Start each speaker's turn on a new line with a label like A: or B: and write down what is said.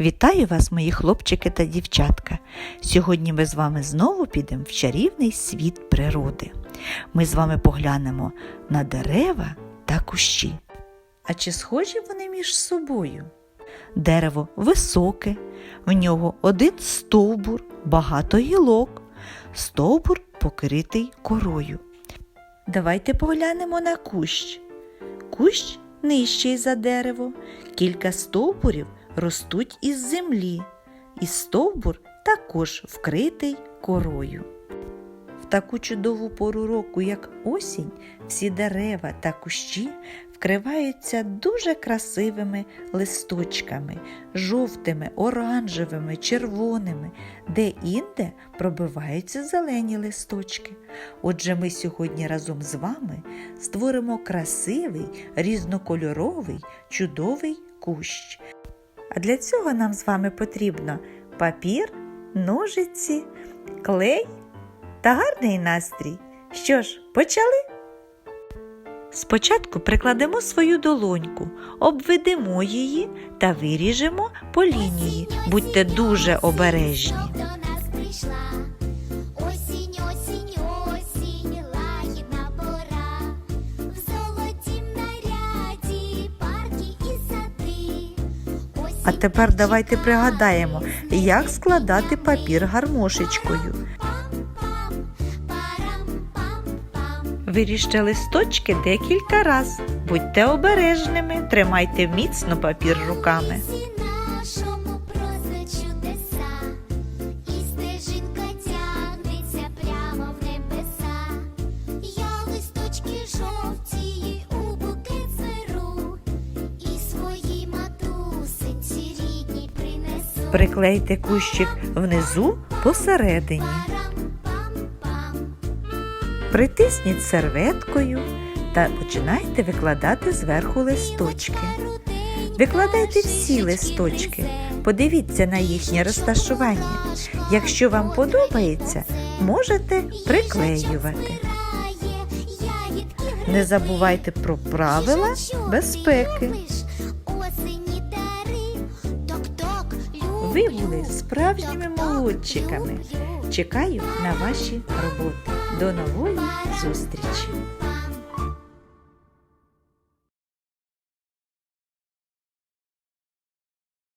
A: Вітаю вас, мої хлопчики та дівчатка. Сьогодні ми з вами знову підемо в чарівний світ природи. Ми з вами поглянемо на дерева та кущі. А чи схожі вони між собою? Дерево високе, в нього один стовбур, багато гілок, стовбур покритий корою. Давайте поглянемо на кущ. Кущ нижчий за дерево, кілька стовбурів ростуть із землі, і стовбур також вкритий корою. В таку чудову пору року, як осінь, всі дерева та кущі вкриваються дуже красивими листочками, жовтими, оранжевими, червоними, де інде пробиваються зелені листочки. Отже, ми сьогодні разом з вами створимо красивий, різнокольоровий, чудовий кущ. А для цього нам з вами потрібно папір, ножиці, клей та гарний настрій. Що ж, почали? Спочатку прикладемо свою долоньку, обведемо її та виріжемо по лінії. Будьте дуже обережні. А тепер давайте пригадаємо, як складати папір гармошечкою. Виріжте листочки декілька раз. Будьте обережними, тримайте міцно папір руками. Приклейте кущик внизу посередині. Притисніть серветкою та починайте викладати зверху листочки. Викладайте всі листочки. Подивіться на їхнє розташування. Якщо вам подобається, можете приклеювати. Не забувайте про правила безпеки. Ви були справжніми молодчиками. Чекаю на ваші роботи. До нової зустрічі!